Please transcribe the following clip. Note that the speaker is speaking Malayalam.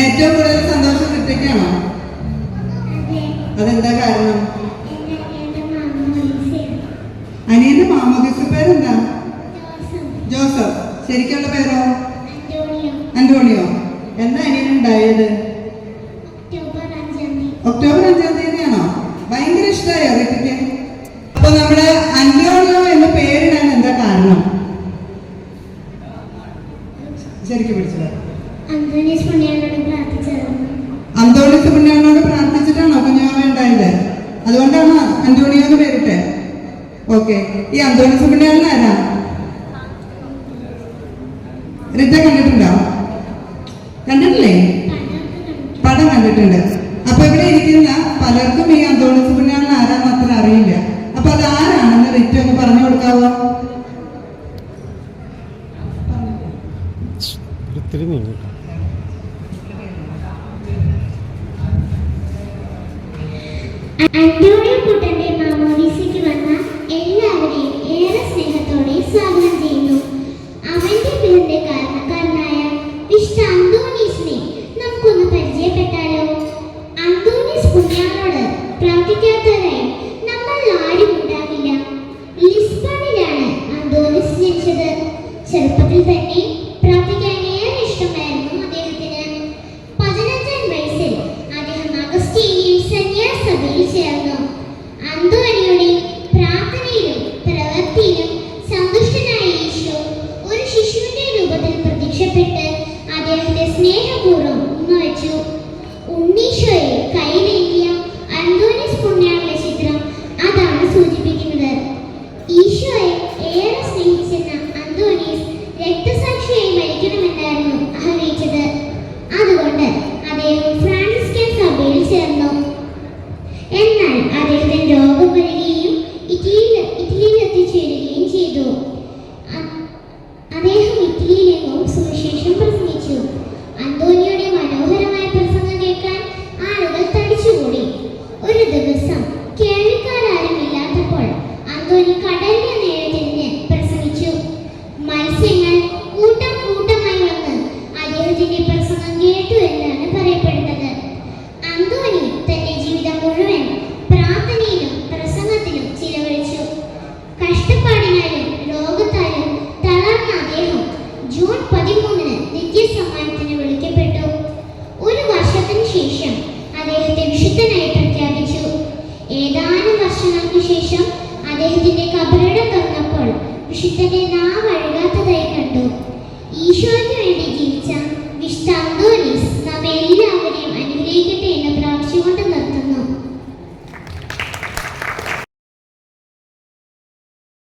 ഏറ്റവും കൂടുതൽ സന്തോഷം കിട്ടിക്കാണോ? അതെന്താ കാരണം? അനിയന്റെ മാമോദിസ പേരെന്താ? ജോസഫ്. ശരിക്കുള്ള പേരോ? അന്റോണിയോ. എന്താ അനിയൻ ഉണ്ടായത്? ഒക്ടോബർ അഞ്ചാം തീയതിയാണോ? ഭയങ്കര ഇഷ്ടമായോ റിറ്റയ്ക്ക് അപ്പൊ നമ്മുടെ അന്റോണിയോ എന്ന പേരിടാൻ എന്താ കാരണം ശരിക്കും പിടിച്ചത് അന്തോണീസ് പുണ്യാളോട് പ്രാർത്ഥിച്ചിട്ടാണോ കുഞ്ഞാവ ഉണ്ടായത് അതുകൊണ്ടാണ് അന്തോണിയോ എന്ന് പേരിട്ടെ? ഓക്കെ ഈ അന്തോണിസ് പുണ്യാളൻ ആരാ? റിറ്റ കണ്ടിട്ടുണ്ടോ? കണ്ടിട്ടില്ലേ? പടം കണ്ടിട്ടുണ്ട്. അപ്പൊ ഇവിടെ ഇരിക്കുന്ന പലർക്കും ഈ അന്തോണിസ് പുണ്യാളൻ ആരാന്ന് അത്ര അറിയില്ല. അപ്പൊ അത് ആരാണെന്ന് റിറ്റ ഒന്ന് പറഞ്ഞു കൊടുക്കാവോ? ഒത്തിരി അന്റോണിയോ കുട്ടന്റെ മാമോദീസയ്ക്ക് വന്ന എല്ലാവരെയും ഏറെ സ്നേഹത്തോടെ സ്വാഗതം ചെയ്യുന്നു. അവന്റെ പേരിന്റെ കാരണക്കാരനായ വിശുദ്ധ അന്തോണീസിനെ നമുക്കൊന്ന് പരിചയപ്പെട്ടാലോ? അന്തോണീസ് പുണ്യാളോട് പ്രാർത്ഥിക്കാത്തവരായി നമ്മൾ ആരും ഉണ്ടാകില്ല ലിസ്ബണിലാണ് അന്തോണീസ് ജനിച്ചത്. ചെറുപ്പത്തിൽ തന്നെ উনিশশো അന്തോണി ಪ್ರವೇಶಿಸದೆ ನಾವು ಅಳಗಾತ ದಯ ಕಂಡು. ಈಶ್ವರನ